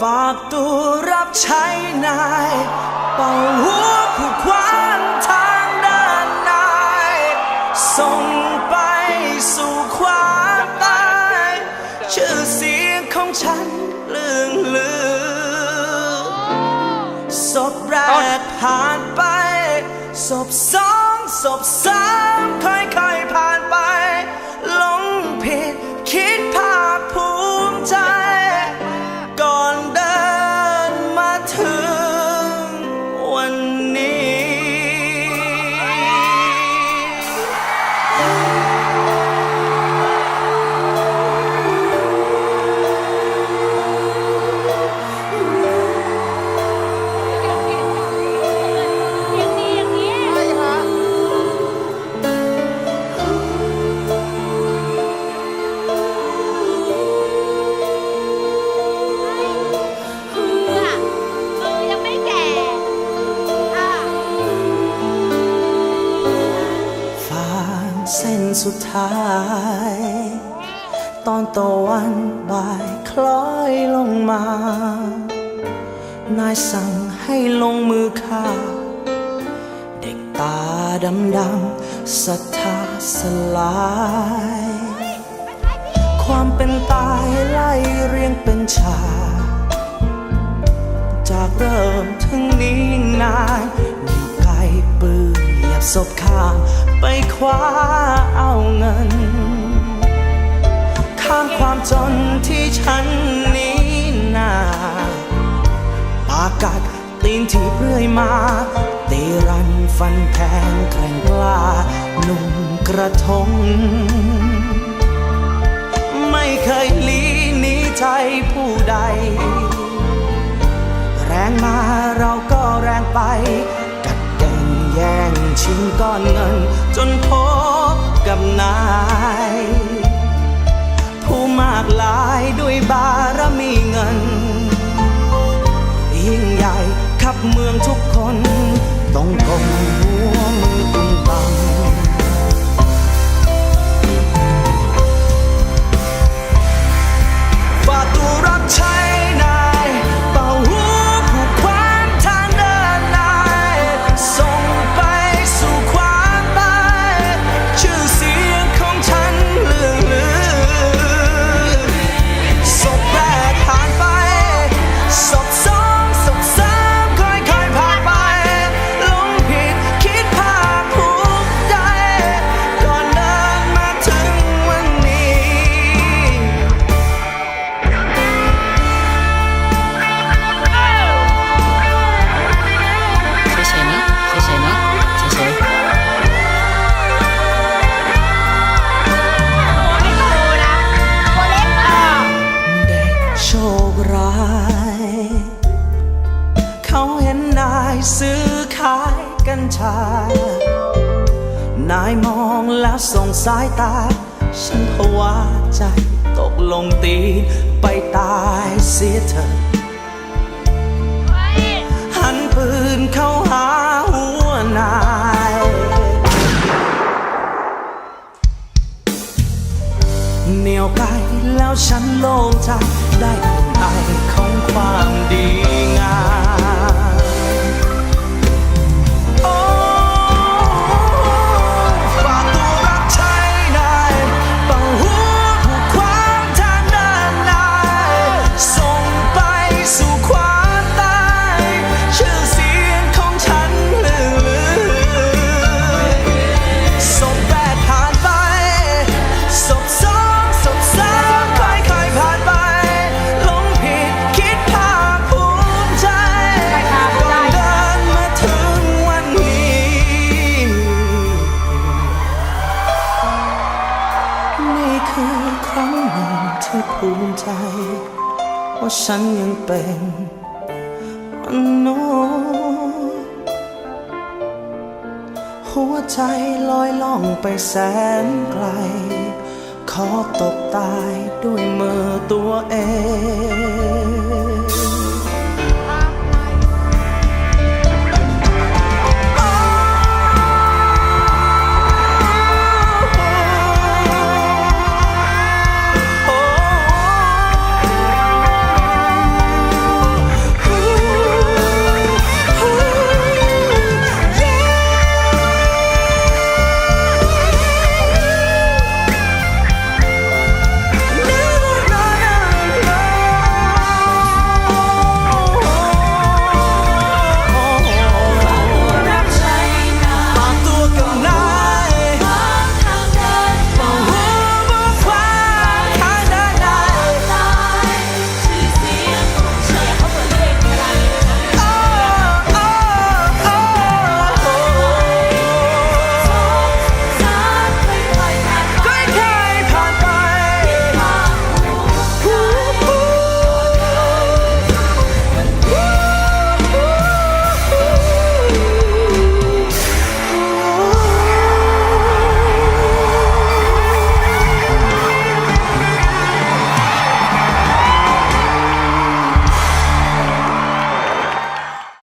ฝากตัวรับใช้นายเป่าหัวผู้ควานทางด้านนายส่งไปสู่ความตายชื่อเสียงของฉันเลื่องลือศพแรกผ่านไปศพสองศพส ท้าย ตอนตะวันบ่ายคล้อยลงมา นายสั่งให้ลงมือฆ่า เด็กตาดำดำศรัทธาสลาย ความเป็นตายไล่เรียงเป็นฉากจากเริ่มถึงนี้นานนิ้วไกลปืนเหยียบศพข้าม ไปคว้าเอาเงิน ข้ามความจนที่ฉันนี้นาปากัดตีนที่เรื่อยมาตีรันฟันแทงแกร่งกล้าหนุ่มกระทง ไม่เคยหลีหนีใจผู้ใด แรงมาเราก็แรงไป งชิงก้อนเงิน จนพบกับนาย ผู้มากลายด้วยบารมีเงิน ยิ่งใหญ่ขับเมืองทุกคนต้องก้มหัวมื ญชา นายมองแล้วส่งสายตา ฉันภาวะใจตกลงตีนไปตายเสียเถอะหันปืนเข้าหาหัวนายเหนียวไกลแล้วฉันโล่งใจได้คนไอของความดี ใจ ว่าฉันยังเป็นมนุษย์หัวใจลอยล่องไปแสนไกล ขอตกตายด้วยมือตัวเอง